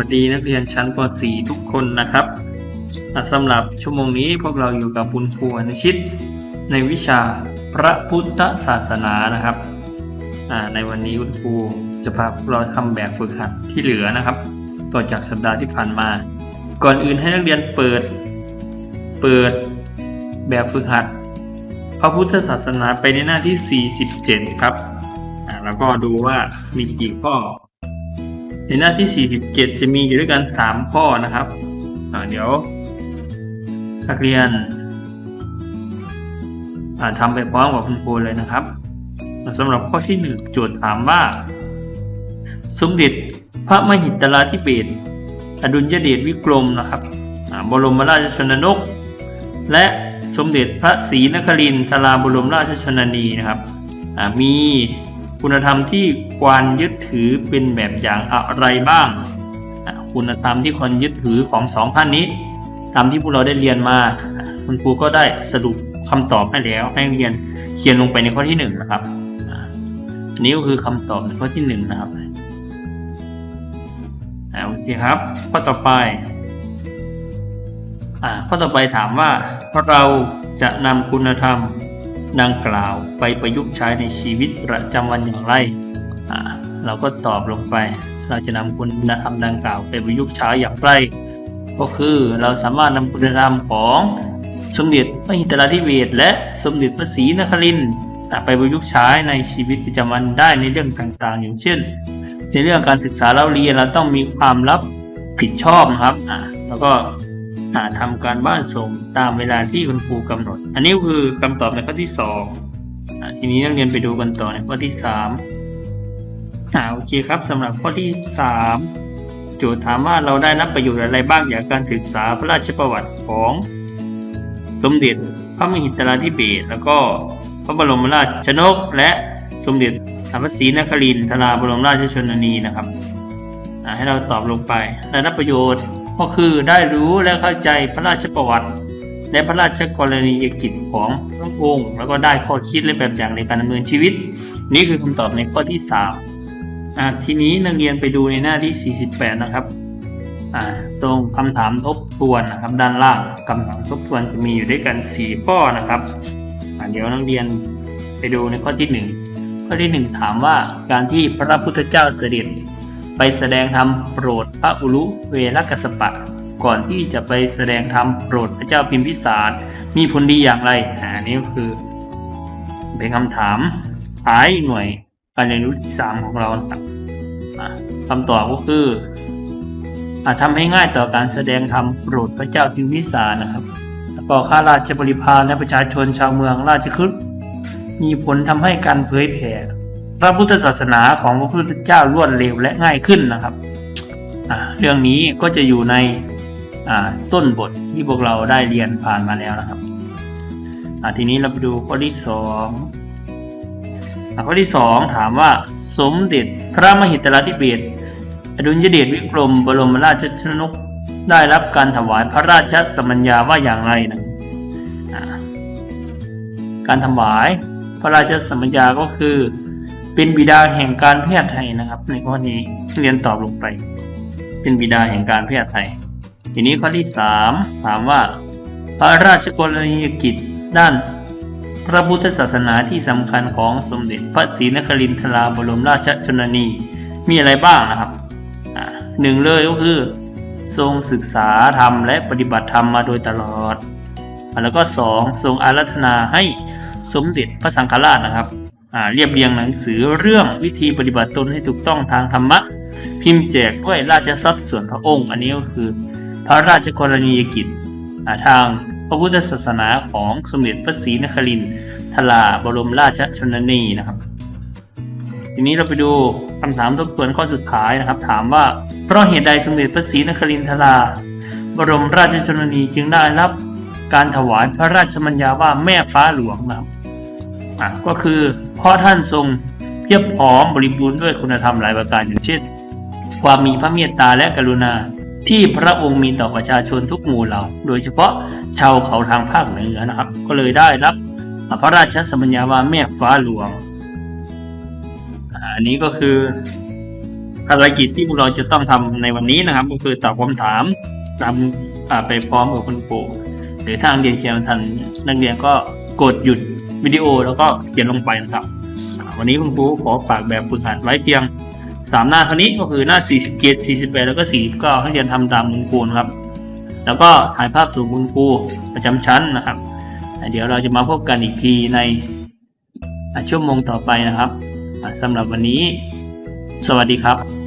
วัสดีนักเรียนชั้นป .4 ทุกคนนะครับสำหรับชั่วโมงนี้พวกเราอยู่กับบุญครูอนุชิต ในวิชาพระพุทธศาสนานะครับ ในวันนี้คุณครูจะพาพวกเราทำแบบฝึกหัดที่เหลือนะครับ ต่อจากสัปดาห์ที่ผ่านมา ก่อนอื่นให้นักเรียนเปิด เปิดแบบฝึกหัด พระพุทธศาสนาไปในหน้าที่ 47 ครับแล้วก็ดูว่ามีกี่ข้อ ในหน้าที่ 47 จะมีอยู่ด้วยกัน 3 ข้อนะครับเดี๋ยวนักเรียนอ่าทำไปพร้อมกับคุณครูเลยนะครับสำหรับข้อที่ 1 โจทย์ถามว่า สมเด็จพระมหิตลาธิเบศอดุลยเดชวิกรมนะครับบรมราชชนนก และสมเด็จพระศรีนครินทราบรมราชชนนีนะครับมี คุณธรรมที่ควรยึดถือเป็นแบบอย่างอะไรบ้าง คุณธรรมที่ควรยึดถือของสองท่านนี้ ตามที่พวกเราได้เรียนมา คุณครูก็ได้สรุปคำตอบให้แล้ว ให้นักเรียนเขียนลงไปในข้อที่หนึ่งนะครับอันนี้ก็คือคำตอบในข้อที่หนึ่งนะครับโอเคครับข้อต่อไปอ่าข้อต่อไปถามว่าเราจะนำคุณธรรม ดังกล่าวไปประยุกต์ใช้ในชีวิตประจำวันอย่างไรอ่าเราก็ตอบลงไป เราจะนำคุณธรรมดังกล่าวไปประยุกต์ใช้อย่างไร ก็คือเราสามารถนำคุณธรรมของสมเด็จพระอินทราธิเบศรและสมเด็จพระศรีนครินทร์ไปประยุกต์ใช้ในชีวิตประจำวันได้ในเรื่องต่างๆ อย่างเช่น ในเรื่องการศึกษาเราเรียนเราต้องมีความรับผิดชอบนะครับอ่าแล้วก็ อ่าทำการบ้านส่งตามเวลาที่คุณครูกำหนด อันนี้คือคำตอบในข้อที่สองอ่าทีนี้นักเรียนไปดูกันต่อในข้อที่สามอ่าโอเคครับสำหรับข้อที่สามโจทย์ถามว่าเราได้รับประโยชน์อะไรบ้างจากการศึกษาพระราชประวัติของสมเด็จพระมหิตราธิเบศแล้วก็พระบรมราชชนก และสมเด็จพระศรีนครินทราบรมราชชนนีนะครับอ่าให้เราตอบลงไปได้รับประโยชน์ ก็คือได้รู้และเข้าใจพระราชประวัติ และพระราชกรณียกิจของพระองค์ แล้วก็ได้ข้อคิดและแบบอย่างในการดำเนินชีวิต นี่คือคำตอบในข้อที่สามทีนี้นักเรียนไปดูในหน้าที่ 48 นะครับตรงคำถามทบทวนนะครับ ด้านล่างคำถามทบทวนจะมีอยู่ด้วยกัน 4 ข้อนะครับเดี๋ยวนักเรียนไปดูในข้อที่ 1 ข้อที่ 1 ถามว่าการที่พระพุทธเจ้าเสด็จ ไปแสดงธรรมโปรดพระอุรุเวลกัสปะ ก่อนที่จะไปแสดงธรรมโปรดพระเจ้าพิมพิสาร มีผลดีอย่างไรอ่านี่ก็คือเป็นคำถามท้ายหน่วยการเรียนรู้ที่สามของเราครับอ่าคำตอบก็คืออาจทำให้ง่ายต่อการแสดงธรรมโปรดพระเจ้าพิมพิสารนะครับแล้วก็ข้าราชบริพารและประชาชนชาวเมืองราชคฤห์มีผลทำให้การเผยแผ่ พระพุทธศาสนาของพระพุทธเจ้ารวดเร็วและง่ายขึ้นนะครับเรื่องนี้ก็จะอยู่ในต้นบทที่พวกเราได้เรียนผ่านมาแล้วนะครับทีนี้เราไปดูข้อที่สองข้อที่สองถามว่าสมเด็จพระมหิตลาธิเบศอดุลยเดชวิกรม บรมราชชนกได้รับการถวายพระราชสมัญญาว่าอย่างไรนะการถวายพระราชสมัญญาก็คือ เป็นบิดาแห่งการแพทย์ไทยนะครับ ในข้อนี้เรียนตอบลงไป เป็นบิดาแห่งการแพทย์ไทย ทีนี้ข้อที่สามถามว่า พระราชกรณียกิจด้านพระพุทธศาสนาที่สำคัญของสมเด็จพระศรีนครินทราบรมราชชนนี มีอะไรบ้างนะครับหนึ่งเลยก็คือ ทรงศึกษาธรรมและปฏิบัติธรรมมาโดยตลอด แล้วก็สองทรงอารัธนาให้สมเด็จพระสังฆราชนะครับ เรียบเรียงหนังสือเรื่องวิธีปฏิบัติตนให้ถูกต้องทางธรรมะ พิมพ์แจกด้วยราชทรัพย์ส่วนพระองค์ อันนี้ก็คือพระราชกรณียกิจทางพระพุทธศาสนาของสมเด็จพระศรีนครินทราบรมราชชนนีนะครับ ทีนี้เราไปดูคำถามทบทวนข้อสุดท้ายนะครับ ถามว่าเพราะเหตุใดสมเด็จพระศรีนครินทราบรมราชชนนีจึงได้รับการถวายพระราชมัญญาว่าแม่ฟ้าหลวงนะครับ อะก็คือเพราะท่านทรงเพียบพร้อมบริบูรณ์ด้วยคุณธรรมหลายประการอย่างเช่น ความมีพระเมตตาและกรุณาที่พระองค์มีต่อประชาชนทุกหมู่เหล่า โดยเฉพาะชาวเขาทางภาคเหนือนะครับ ก็เลยได้รับพระราชสมัญญาว่าแม่ฟ้าหลวง อันนี้ก็คือภารกิจที่พวกเราจะต้องทำในวันนี้นะครับ ก็คือตอบคำถามทำไปพร้อมกับคุณครูหรือถ้านักเรียนเขียนไม่ทันนักเรียนก็กดหยุด วิดีโอแล้วก็เขียนลงไปนะครับ วันนี้คุณครูขอฝากแบบฝึกหัดไว้เพียงสามหน้าเท่านี้ก็คือหน้า 47 48 แล้วก็ 49ให้เรียนทำตามคุณครูนะครับ แล้วก็ถ่ายภาพสู่คุณครูประจำชั้นนะครับ เดี๋ยวเราจะมาพบกันอีกทีในอ่าชั่วโมงต่อไปนะครับอ่าสำหรับวันนี้ สวัสดีครับ